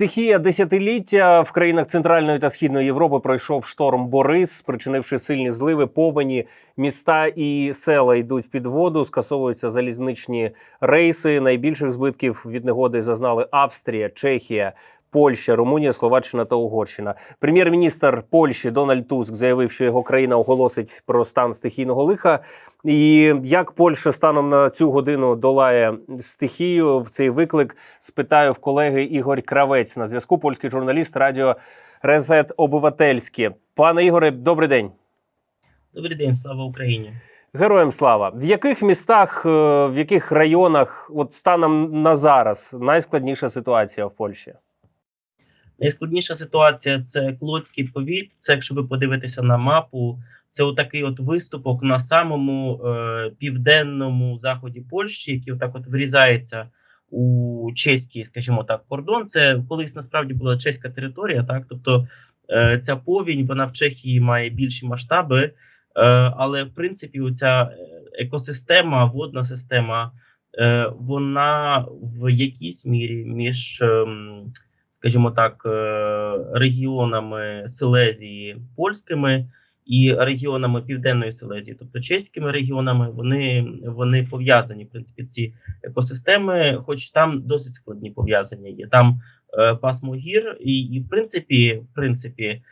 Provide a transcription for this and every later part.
Стихія десятиліття в країнах Центральної та Східної Європи пройшов шторм Борис, спричинивши сильні зливи, повені. Міста і села йдуть під воду, скасовуються залізничні рейси. Найбільших збитків від негоди зазнали Австрія, Чехія. Польща, Румунія, Словаччина та Угорщина. Прем'єр-міністр Польщі Дональд Туск заявив, що його країна оголосить про стан стихійного лиха. І як Польща станом на цю годину долає стихію в цей виклик, спитаю в колеги Ігор Кравець на зв'язку. Польський журналіст радіо Резет Обивательське. Пане Ігоре, добрий день. Добрий день, слава Україні. Героям слава. В яких містах, е, в яких районах, от станом на зараз, найскладніша ситуація в Польщі? Найскладніша ситуація це Клодський повіт. Це, якщо ви подивитеся на мапу, це отакий от виступок на самому е, південному заході Польщі, який отак от врізається у чеський, скажімо так, кордон. Це колись насправді була чеська територія, так тобто е, ця повінь вона в Чехії має більші масштаби, е, але в принципі, оця екосистема, водна система, е, вона в якійсь мірі між. Е, скажімо так, регіонами Силезії польськими і регіонами Південної Силезії, тобто чеськими регіонами, вони вони пов'язані. В принципі, ці екосистеми, хоч там досить складні пов'язання є. Там е, пасмо гір, і, і в принципі, в принципі.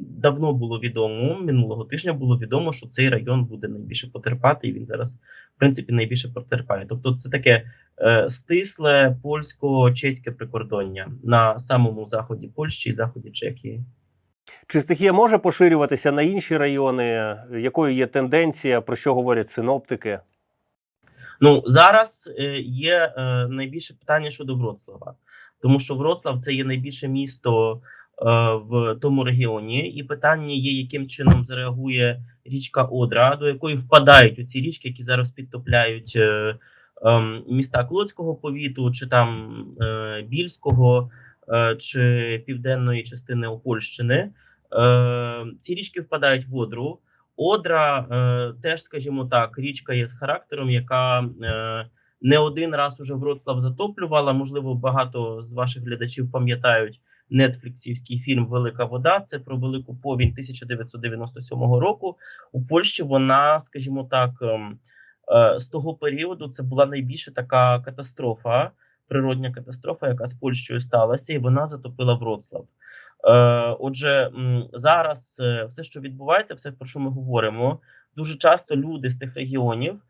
Давно було відомо минулого тижня. Було відомо, що цей район буде найбільше потерпати, і він зараз, в принципі, найбільше потерпає. Тобто, це таке е, стисле польсько-чеське прикордоння на самому заході Польщі і заході Чехії. Чи стихія може поширюватися на інші райони? Якою є тенденція, про що говорять синоптики? Ну зараз е, є е, найбільше питання щодо Вроцлава, тому що Вроцлав це є найбільше місто. В тому регіоні, і питання є, яким чином зареагує річка Одра, до якої впадають ці річки, які зараз підтопляють е, е, міста Клодського повіту, чи там е, Більського, е, чи південної частини Опольщини. Е, ці річки впадають в Одру. Одра е, теж, скажімо так, річка є з характером, яка е, не один раз уже Вроцлав затоплювала. Можливо, багато з ваших глядачів пам'ятають нетфліксівський фільм Велика вода. Це про велику повінь 1997 року. У Польщі вона, скажімо так, ем, е, з того періоду це була найбільша така катастрофа, природня катастрофа, яка з Польщею сталася, і вона затопила Вроцлав. Е, отже, зараз е, все, що відбувається, все про що ми говоримо, дуже часто люди з тих регіонів.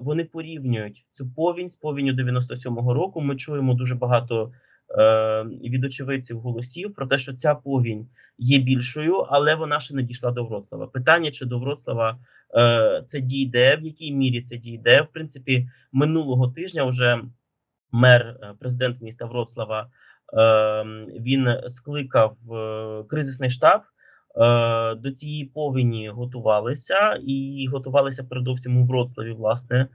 Вони порівнюють цю повінь з повінню 97-го року. Ми чуємо дуже багато від очевидців голосів про те, що ця повінь є більшою, але вона ще не дійшла до Вроцлава. Питання чи до Вроцлава е, це дійде, в якій мірі це дійде. В принципі, минулого тижня вже мер, е, президент міста Вроцлава, е, він скликав е, кризисний штаб. Е, до цієї повені готувалися і готувалися передовсім у Вроцлаві, власне.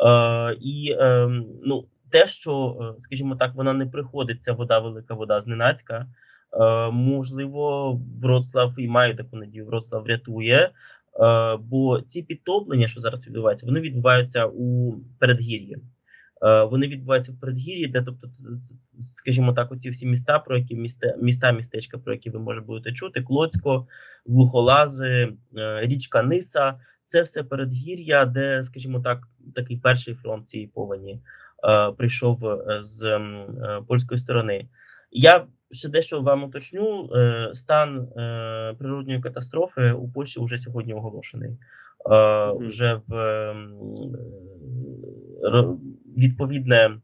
Е, І е, ну те, що, е, скажімо так, вона не приходить, ця вода, велика вода зненацька. Е, можливо, Вроцлав і маю таку надію, Вроцлав врятує. Е, бо ці підтоплення, що зараз відбуваються, вони відбуваються у передгір'ї. Вони відбуваються в передгір'ї, де, тобто, скажімо так, оці всі міста, про які міста, міста, містечка, про які ви може будете чути: Клоцько, Глухолази, річка Ниса це все передгір'я, де, скажімо так, такий перший фронт цієї повені. Е, прийшов е, з е, польської сторони. Я ще дещо вам уточню. Стан природньої катастрофи у Польщі вже сьогодні оголошений. Вже в відповідне.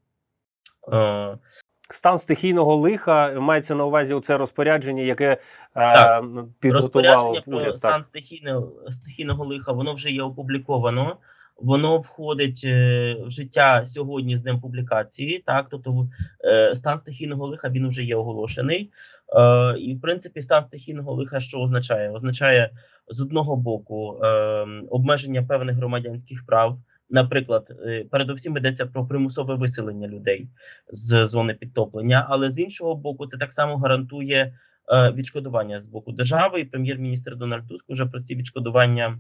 Стан стихійного лиха мається на увазі у це розпорядження, яке так. підготував розпорядження про стан стихійного стихійного лиха. Воно вже є опубліковано воно входить е, в життя сьогодні з днем публікації. Так, тобто е, стан стихійного лиха він вже є оголошений, е, і в принципі стан стихійного лиха що означає? Означає з одного боку обмеження певних громадянських прав. Наприклад, передусім йдеться про примусове виселення людей з зони підтоплення, але з іншого боку, це так само гарантує відшкодування з боку держави. І прем'єр-міністр Дональд Туск вже про ці відшкодування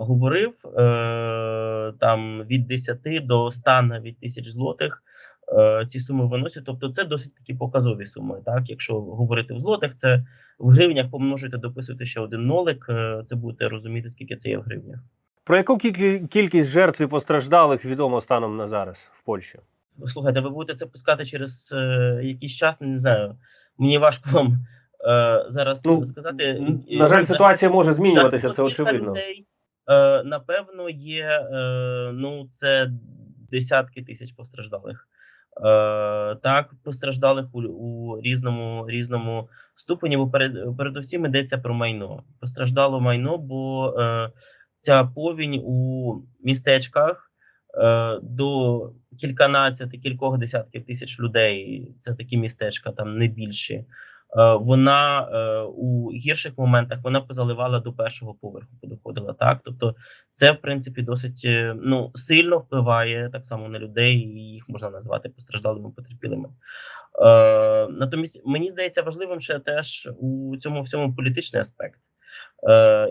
говорив е, там від 10 до 100 навіть тисяч злотих е, ці суми виносять. Тобто, це досить такі показові суми. Так, якщо говорити в злотих, це в гривнях помножуйте, дописуйте ще один нолик. е, Це будете розуміти, скільки це є в гривнях. Про яку кількість жертв і постраждалих відомо станом на зараз в Польщі? Слухайте, ви будете це пускати через е, якийсь час, не знаю. Мені важко вам е, зараз Ну, сказати. Е, на жаль, е, ситуація може змінюватися, Так, це очевидно. людей, Е, напевно, є е, ну, це десятки тисяч постраждалих. Е, так, постраждалих у, у різному різному ступені, бо перед, передусім йдеться про майно. Постраждало майно, бо е, ця повінь у містечках е, до кільканадцяти, кількох десятків тисяч людей. Це такі містечка, там не більші. Е, вона е, у гірших моментах вона позаливала до першого поверху, подоходила. Так, тобто, це в принципі досить е, ну сильно впливає так само на людей, і їх можна назвати постраждалими потерпілими. Натомість мені здається важливим ще теж у цьому всьому політичний аспект,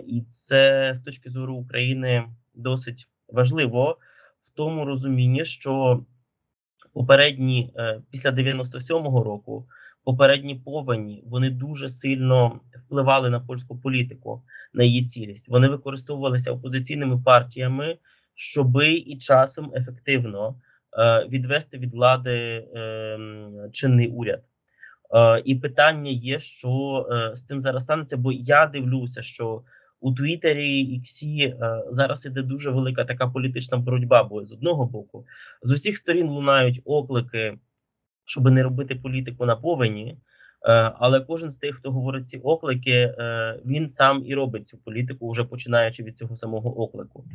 і це з точки зору України досить важливо в тому розумінні, що попередні після 97-го року попередні повені вони дуже сильно впливали на польську політику, на її цілість. Вони використовувалися опозиційними партіями, щоби і часом ефективно е, відвести від влади е, чинний уряд. Е, і питання є, що е, з цим зараз станеться, бо я дивлюся, що у Твіттері і Ксі е, зараз іде дуже велика така політична боротьба. Бо з одного боку, з усіх сторін лунають оклики, щоб не робити політику на повені. Е, але кожен з тих, хто говорить ці оклики, е, він сам і робить цю політику, вже починаючи від цього самого оклику.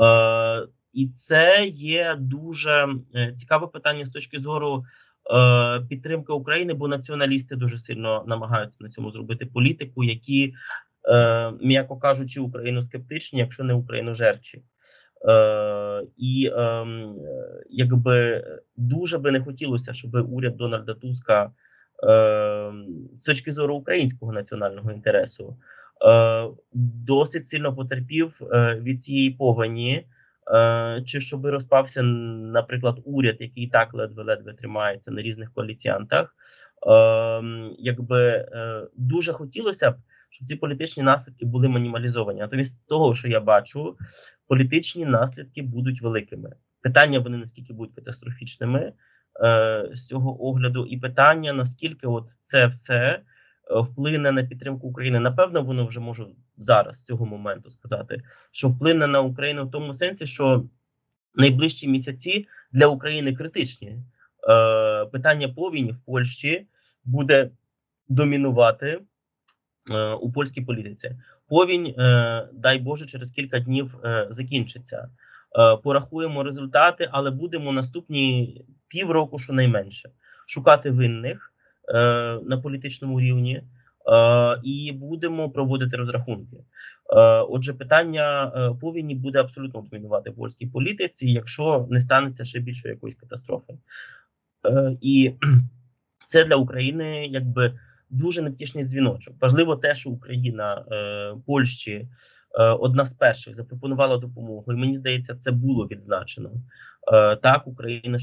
Е, і це є дуже цікаве питання з точки зору підтримки України, бо націоналісти дуже сильно намагаються на цьому зробити політику, які, м'яко кажучи, україноскептичні, якщо не україножерчі. Е, і ем, е, якби дуже би не хотілося, щоб уряд Дональда Туска е, з точки зору українського національного інтересу е, досить сильно потерпів е, від цієї повені, е, чи щоб розпався, наприклад, уряд, який так ледве-ледве тримається на різних коаліціантах. Е, якби е, дуже хотілося б, щоб ці політичні наслідки були мінімалізовані. Натомість того, що я бачу, політичні наслідки будуть великими. Питання вони наскільки будуть катастрофічними е, з цього огляду, і питання наскільки от це все е, вплине на підтримку України. Напевно, воно вже можу зараз з цього моменту сказати, що вплине на Україну в тому сенсі, що найближчі місяці для України критичні. Е, питання повінь в Польщі буде домінувати е, у польській політиці. Повінь, е, дай Боже, через кілька днів е, закінчиться. Порахуємо результати, але будемо наступні півроку, щонайменше, шукати винних на політичному рівні і будемо проводити розрахунки. Отже, питання повінні буде абсолютно домінувати польській політиці, якщо не станеться ще більшої якоїсь катастрофи. І це для України якби дуже невтішний дзвіночок. Важливо те, що Україна е, Польщі е, одна з перших запропонувала допомогу, і мені здається, це було відзначено. Е, так, Україна,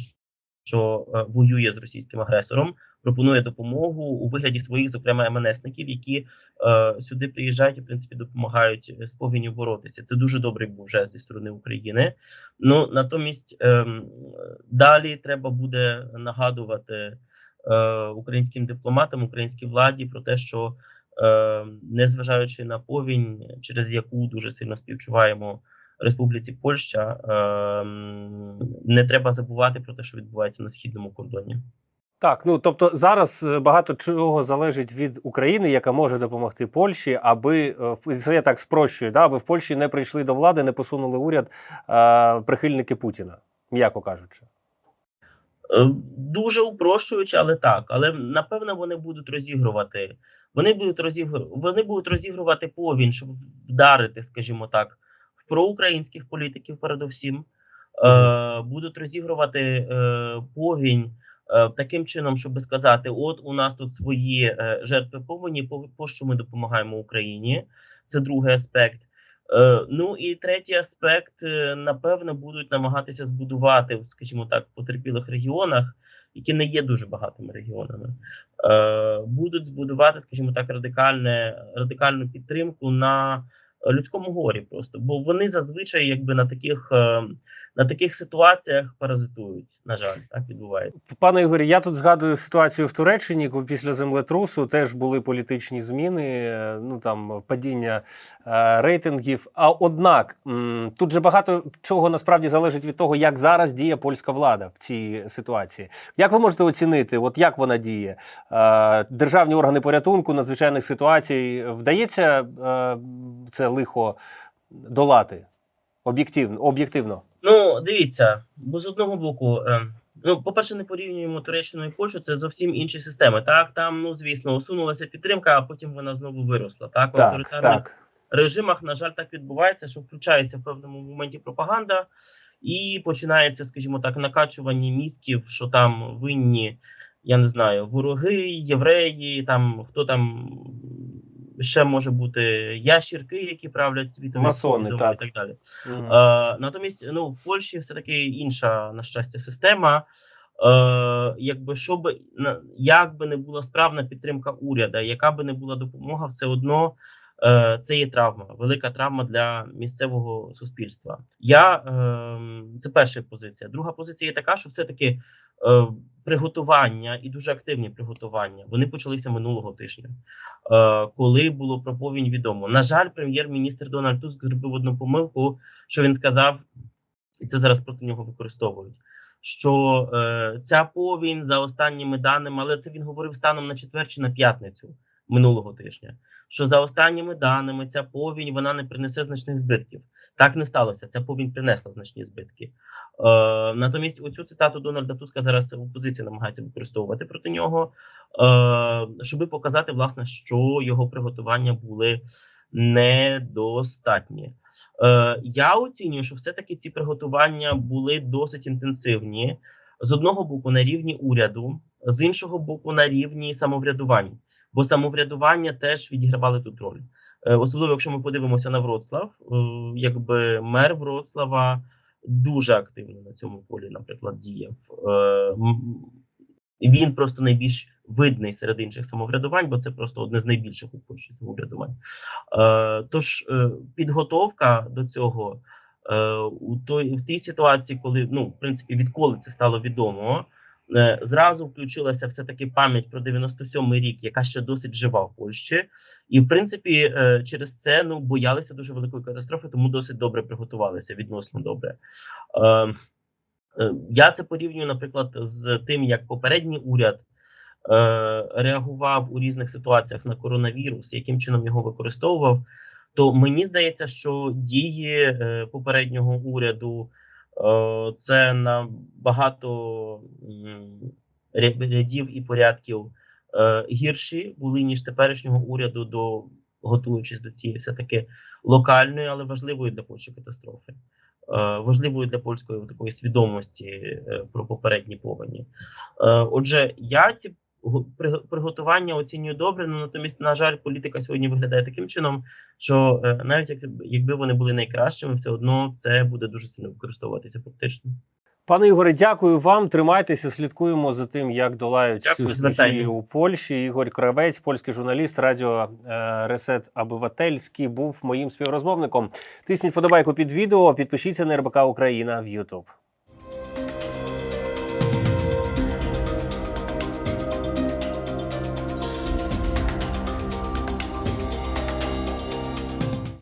що е, воює з російським агресором, пропонує допомогу у вигляді своїх, зокрема МНСників, які сюди приїжджають і в принципі допомагають з боротися. Це дуже добрий був жест зі сторони України. Ну натомість е, далі треба буде нагадувати українським дипломатам, українській владі про те, що е, незважаючи на повінь, через яку дуже сильно співчуваємо Республіці Польща, е, не треба забувати про те, що відбувається на східному кордоні. Так, ну тобто зараз е, багато чого залежить від України, яка може допомогти Польщі, аби е, це я так спрощую, да, аби в Польщі не прийшли до влади, не посунули уряд е, прихильники Путіна, м'яко кажучи. Е, Дуже упрощуючи, але так. Але напевно вони будуть розігрувати. Вони будуть розігрувати, вони будуть розігрувати повінь, щоб вдарити, скажімо так, в проукраїнських політиків, передусім. Е, будуть розігрувати е, повінь е, таким чином, щоб сказати: от у нас тут свої е, жертви повені, по, по що ми допомагаємо Україні. Це другий аспект. Е, ну і третій аспект, е, напевно, будуть намагатися збудувати, скажімо так, в потерпілих регіонах які не є дуже багатими регіонами, е, будуть збудувати, скажімо так, радикальне, радикальну підтримку на людському горі, просто бо вони зазвичай, якби на таких е, на таких ситуаціях паразитують. На жаль, так відбувається. Пане Ігорі, я тут згадую ситуацію в Туреччині, коли після землетрусу теж були політичні зміни, е, ну там падіння е, рейтингів. А однак тут же багато чого насправді залежить від того, як зараз діє польська влада в цій ситуації. Як ви можете оцінити, от як вона діє? Державні органи порятунку надзвичайних ситуацій вдається це лихо долати об'єктивно об'єктивно? Ну, дивіться, бо з одного боку, е, ну, по-перше, не порівнюємо Туреччину і Польщу, це зовсім інші системи. Так, там, ну звісно, усунулася підтримка, а потім вона знову виросла. Так, в авторитарних так. режимах, на жаль, так відбувається, що включається в певному моменті пропаганда, і починається, скажімо так, накачування мізків, що там винні, я не знаю, вороги, євреї, там хто там ще може бути ящірки, які правлять світом Масони, так. і так далі. Мгм. Е, натомість, ну, в Польщі все таки інша, на щастя, система. Е, якби щоб як би не була справна підтримка уряду, яка би не була допомога, все одно це є травма, велика травма для місцевого суспільства. Я е, це перша позиція. Друга позиція є така, що все-таки е, приготування і дуже активні приготування вони почалися минулого тижня, е, коли було про повінь відомо. На жаль, прем'єр-міністр Дональд Туск зробив одну помилку, що він сказав, і це зараз проти нього використовують. Що е, ця повінь за останніми даними, але це він говорив станом на четвер чи на п'ятницю минулого тижня. Що за останніми даними ця повінь вона не принесе значних збитків. Так не сталося. Ця повінь принесла значні збитки. Е, натомість, оцю цитату Дональда Туска зараз опозиція намагається використовувати проти нього, е, щоб показати, власне, що його приготування були недостатні. Е, я оцінюю, що все-таки ці приготування були досить інтенсивні. З одного боку, на рівні уряду, з іншого боку, на рівні самоврядування. Бо самоврядування теж відігравали тут роль. Е, особливо, якщо ми подивимося на Вроцлав, е, якби мер Вроцлава дуже активно на цьому полі, наприклад, діяв. Е, він просто найбільш видний серед інших самоврядувань, бо це просто одне з найбільших у Польщі самоврядувань. Тож підготовка до цього у той в тій ситуації, коли ну в принципі відколи це стало відомо, зразу включилася все таки пам'ять про 97-й рік, яка ще досить жива в Польщі, і в принципі е, через це ну боялися дуже великої катастрофи, тому досить добре приготувалися відносно добре. Е, е, я це порівнюю, наприклад, з тим, як попередній уряд. е, Реагував у різних ситуаціях на коронавірус, яким чином його використовував, то мені здається, що дії е, попереднього уряду е, це набагато рядів і порядків е, гірші були ніж теперішнього уряду, до готуючись до цієї все таки локальної, але важливої для Польщі катастрофи. Е, важливою для польської такої свідомості е, про попередні повені. Е, отже, я ці приготування оцінюю добре, але натомість, на жаль, політика сьогодні виглядає таким чином, що е, навіть якби вони були найкращими, все одно це буде дуже сильно використовуватися практично. Пане Ігоре, дякую вам. Тримайтеся, слідкуємо за тим, як долають Дякую, цю стихію у Польщі. Ігор Кравець, польський журналіст, радіо е, Ресет Обивательський, був моїм співрозмовником. Тисніть вподобайку під відео, підпишіться на РБК Україна в YouTube.